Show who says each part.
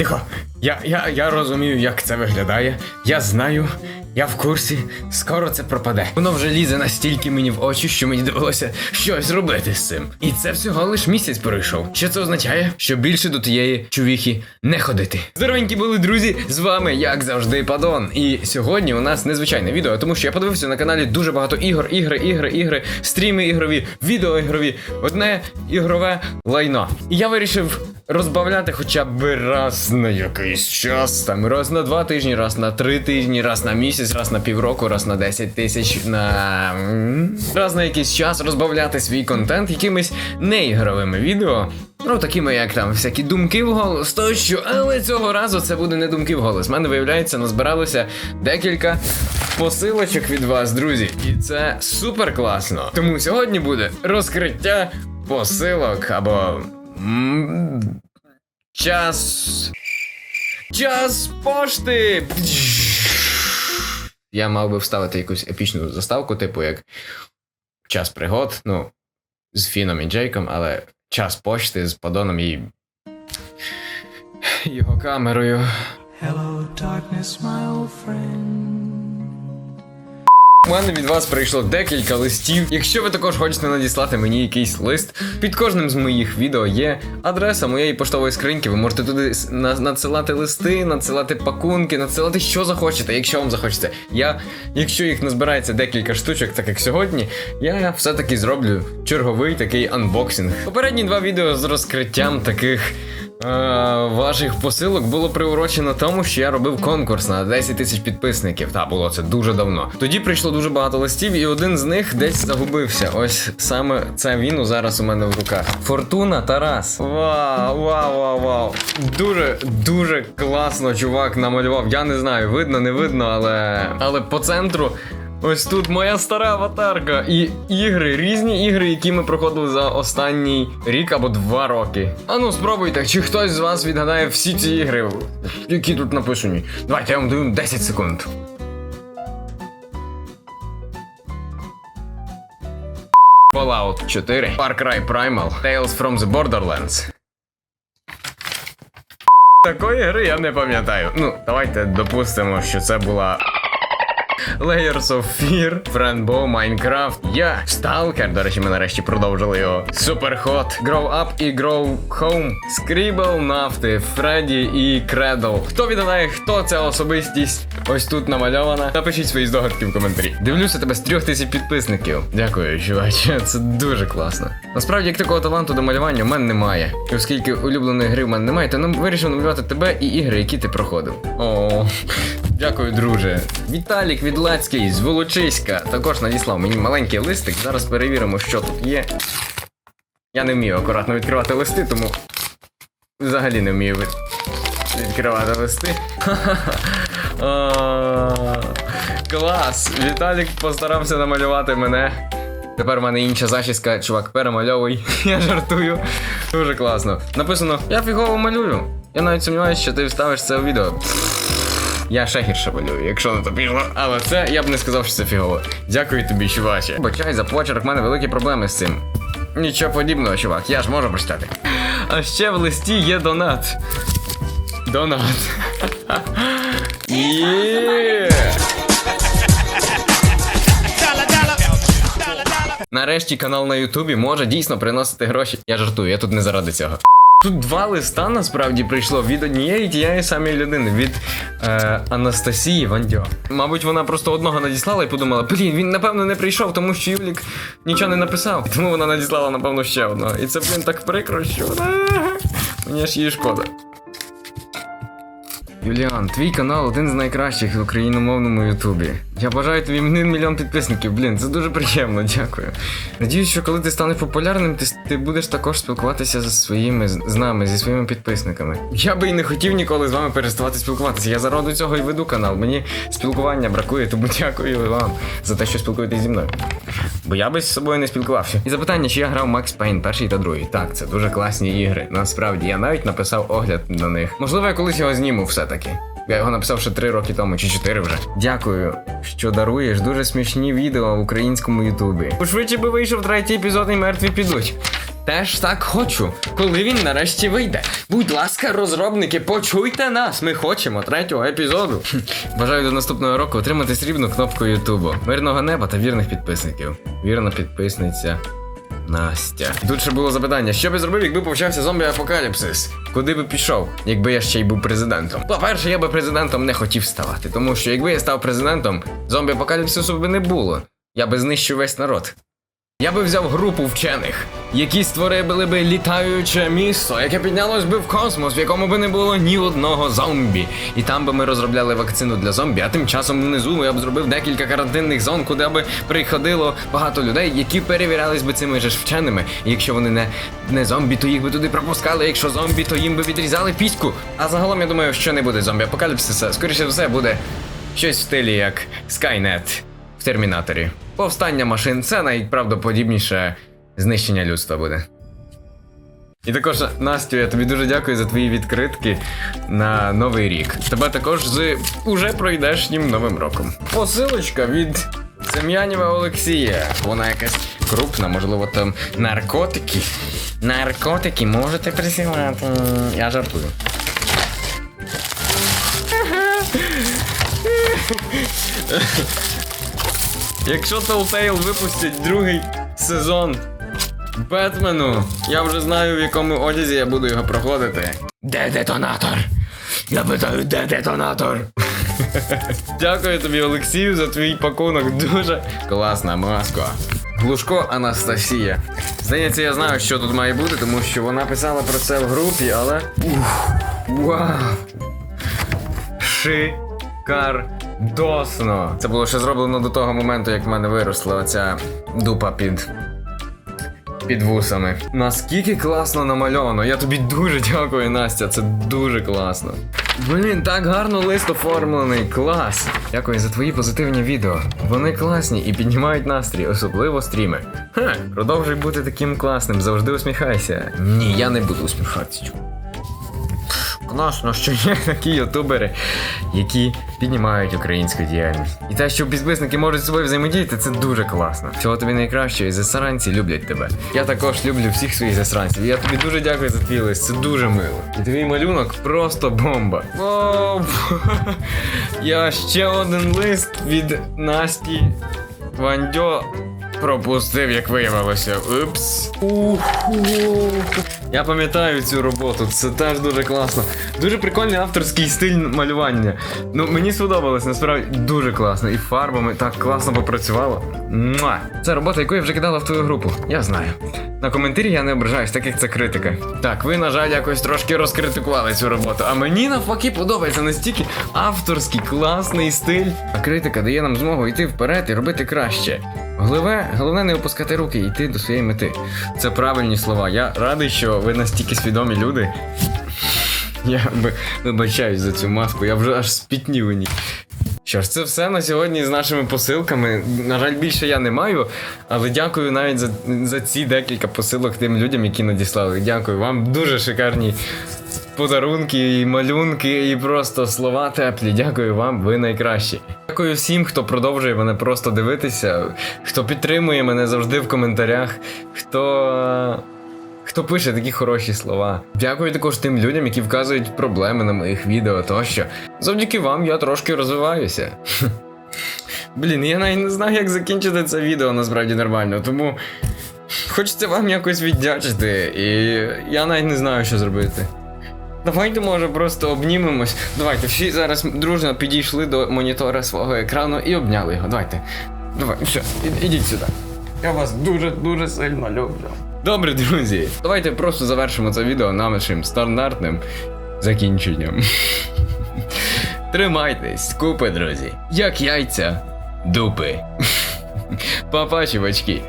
Speaker 1: Тихо. Я, я, я розумію, як це виглядає. Я знаю, я в курсі. Скоро це пропаде. Воно вже лізе настільки мені в очі, що мені довелося щось робити з цим. І це всього лиш місяць пройшов. Що це означає? Що більше до тієї чувіхи не ходити. Здоровенькі були друзі, з вами, як завжди, Падон. І сьогодні у нас незвичайне відео, тому що я подивився на каналі дуже багато ігор, ігри, ігри, ігри, стріми ігрові, відео ігрові, одне ігрове лайно. І я вирішив розбавляти хоча б раз на якийсь час, там раз на два тижні, раз на три тижні, раз на місяць, раз на півроку, раз на 10 тисяч, на раз на якийсь час розбавляти свій контент якимись неігровими відео. Ну, такими як там всякі думки в голос, тощо, але цього разу це буде не думки в голос. У мене виявляється, назбиралося декілька посилочок від вас, друзі. І це супер класно. Тому сьогодні буде розкриття посилок або. Час. Час пошти. Я мав би вставити якусь епічну заставку, типу як час пригод, ну, з Фіном і Джейком, але час почти з подоном і. його камерою.
Speaker 2: Hello, darkness, my old friend.
Speaker 1: Мене від вас прийшло декілька листів. Якщо ви також хочете надіслати мені якийсь лист, під кожним з моїх відео є адреса моєї поштової скриньки. Ви можете туди надсилати листи, надсилати пакунки, надсилати що захочете, якщо вам захочеться. Я, якщо їх назбирається декілька штучок, так як сьогодні, я все-таки зроблю черговий такий анбоксинг. Попередні два відео з розкриттям таких. Е, ваших посилок було приурочено тому, що я робив конкурс на 10 тисяч підписників. Та було це дуже давно. Тоді прийшло дуже багато листів, і один з них десь загубився. Ось саме це він зараз у мене в руках. Фортуна Тарас. Вау, вау, вау, вау. Дуже, дуже класно, чувак намалював. Я не знаю, видно, не видно, але. Але по центру. Ось тут моя стара аватарка і ігри, різні ігри, які ми проходили за останній рік або два роки. Ану, спробуйте, чи хтось з вас відгадає всі ці ігри, які тут написані. Давайте я вам даю 10 секунд. Fallout 4, Far Cry Primal, Tales from the Borderlands. Такої гри я не пам'ятаю. Ну, давайте допустимо, що це була Layers of Fear, Friendbow, Minecraft, я, Stalker, до речі, ми нарешті продовжили його. Superhot, Grow Up і Grow Home, Scribble, Нафти, Фредді і Cradle. Хто відгадає, хто ця особистість ось тут намальована? Напишіть свої здогадки в коментарі. Дивлюся тебе з трьох тисяч підписників. Дякую, чуваче, це дуже класно. Насправді, як такого таланту до малювання в мене немає. І оскільки улюбленої гри в мене немає, то нам вирішив намалювати тебе і ігри, які ти проходив. О, дякую, друже. Віталік Відлацький з Волочиська також надіслав мені маленький листик. Зараз перевіримо, що тут є. Я не вмію акуратно відкривати листи, тому взагалі не вмію відкривати листи. Клас! Віталік постарався намалювати мене. Тепер в мене інша зачіска, чувак, перемальовуй. Я жартую. Дуже класно. Написано: Я фігово малюю. Я навіть сумніваюся, що ти вставиш це у відео. Я ще гірше малюю, якщо на то пішло. Але це я б не сказав, що це фігово. Дякую тобі, чуваче. Бачай, за почерк в мене великі проблеми з цим. Нічого подібного, чувак, я ж можу прочитати. А ще в листі є донат. Донат. Є! Нарешті канал на Ютубі може дійсно приносити гроші. Я жартую, я тут не заради цього. Тут два листа насправді прийшло від однієї тієї самої людини, від е, Анастасії Вандьо. Мабуть, вона просто одного надіслала і подумала, блін, він напевно не прийшов, тому що Юлік нічого не написав. Тому вона надіслала, напевно, ще одного. І це, блін, так прикро, що вона. Мені аж її шкода. Юліан, твій канал один з найкращих в україномовному Ютубі. Я бажаю тобі мільйон підписників, блін, це дуже приємно, дякую. Надіюсь, що коли ти станеш популярним, ти, ти будеш також спілкуватися зі своїми з нами, зі своїми підписниками. Я би і не хотів ніколи з вами переставати спілкуватися. Я заради цього і веду канал. Мені спілкування бракує, тому дякую вам за те, що спілкуєтесь зі мною. Бо я би з собою не спілкувався. І запитання, чи я грав Max Payne перший та другий. Так, це дуже класні ігри. Насправді, я навіть написав огляд на них. Можливо, я колись його зніму все-таки. Я його написав ще 3 роки тому, чи 4 вже. Дякую, що даруєш дуже смішні відео в українському Ютубі. Швидше би вийшов третій епізод і мертві підуть. теж так хочу, коли він нарешті вийде. Будь ласка, розробники, почуйте нас. Ми хочемо третього епізоду. Бажаю до наступного року отримати срібну кнопку Ютубу. Мирного неба та вірних підписників. Вірна підписниця. Настя. Тут ще було запитання, що би зробив, якби почався зомбі-апокаліпсис? Куди би пішов, якби я ще й був президентом? По-перше, я би президентом не хотів ставати, тому що якби я став президентом, зомбі-апокаліпсису би не було. Я би знищив весь народ. Я би взяв групу вчених, які створили би літаюче місто, яке піднялось би в космос, в якому би не було ні одного зомбі. І там би ми розробляли вакцину для зомбі, а тим часом внизу я б зробив декілька карантинних зон, куди би приходило багато людей, які перевірялись би цими ж вченими. І якщо вони не, не зомбі, то їх би туди пропускали. Якщо зомбі, то їм би відрізали піську. А загалом я думаю, що не буде зомбі апокаліпсиса. Скоріше все буде щось в стилі як Skynet в Термінаторі. Повстання машин це найправдоподібніше знищення людства буде. І також, Настю, я тобі дуже дякую за твої відкритки на новий рік. Тебе також з уже пройдешнім новим роком. Посилочка від Сем'янєва Олексія. Вона якась крупна, можливо, там наркотики. Наркотики можете присилати. Я жартую. Якщо Telltale випустять другий сезон Бетмену, я вже знаю, в якому одязі я буду його проходити. Де детонатор? Я питаю, де детонатор? Дякую тобі, Олексію, за твій пакунок. Дуже класна маска. Глушко Анастасія. Здається, я знаю, що тут має бути, тому що вона писала про це в групі, але. Ух, вау! Шикардосно. Це було ще зроблено до того моменту, як в мене виросла оця дупа під. Під вусами. Наскільки класно намальовано. Я тобі дуже дякую, Настя. Це дуже класно. Блін, так гарно лист оформлений. Клас. Дякую за твої позитивні відео. Вони класні і піднімають настрій, особливо стріми. Ха, продовжуй бути таким класним, завжди усміхайся. Ні, я не буду усміхатися. Класно, що є такі ютубери, які піднімають українську діяльність. І те, що підписники можуть з собою взаємодіяти, це дуже класно. Всього тобі найкращого, і засранці люблять тебе. Я також люблю всіх своїх засранців. Я тобі дуже дякую за твій лист, це дуже мило. І твій малюнок просто бомба. О, я ще один лист від Насті Вандьо пропустив, як виявилося. Упс. Я пам'ятаю цю роботу, це теж дуже класно. Дуже прикольний авторський стиль малювання. Ну, мені сподобалось, насправді дуже класно. І фарбами так класно попрацювало. Муа! Це робота, яку я вже кидала в твою групу. Я знаю. На коментарі я не ображаюсь, так як це критика. Так, ви, на жаль, якось трошки розкритикували цю роботу. А мені навпаки подобається настільки авторський, класний стиль. А критика дає нам змогу йти вперед і робити краще. Головне, головне не опускати руки і йти до своєї мети. Це правильні слова. Я радий, що ви настільки свідомі люди. Я вибачаюсь за цю маску, я вже аж спітнів у ній. Що ж, це все на сьогодні з нашими посилками. На жаль, більше я не маю, але дякую навіть за, за ці декілька посилок тим людям, які надіслали. Дякую вам дуже шикарні подарунки, і малюнки, і просто слова теплі. Дякую вам, ви найкращі. Дякую всім, хто продовжує мене просто дивитися, хто підтримує мене завжди в коментарях, хто. Хто пише такі хороші слова. Дякую також тим людям, які вказують проблеми на моїх відео тощо. Завдяки вам я трошки розвиваюся. Блін, я навіть не знаю, як закінчити це відео насправді нормально, тому хочеться вам якось віддячити, і я навіть не знаю, що зробити. Давайте, може, просто обнімемось. Давайте, всі зараз дружно підійшли до монітора свого екрану і обняли його. Давайте. Давай, все, ідіть сюди. Я вас дуже-дуже сильно люблю. Добре, друзі, давайте просто завершимо це відео нашим стандартним закінченням. Тримайтесь, купи, друзі. Як яйця, дупи. Папа, чувачки.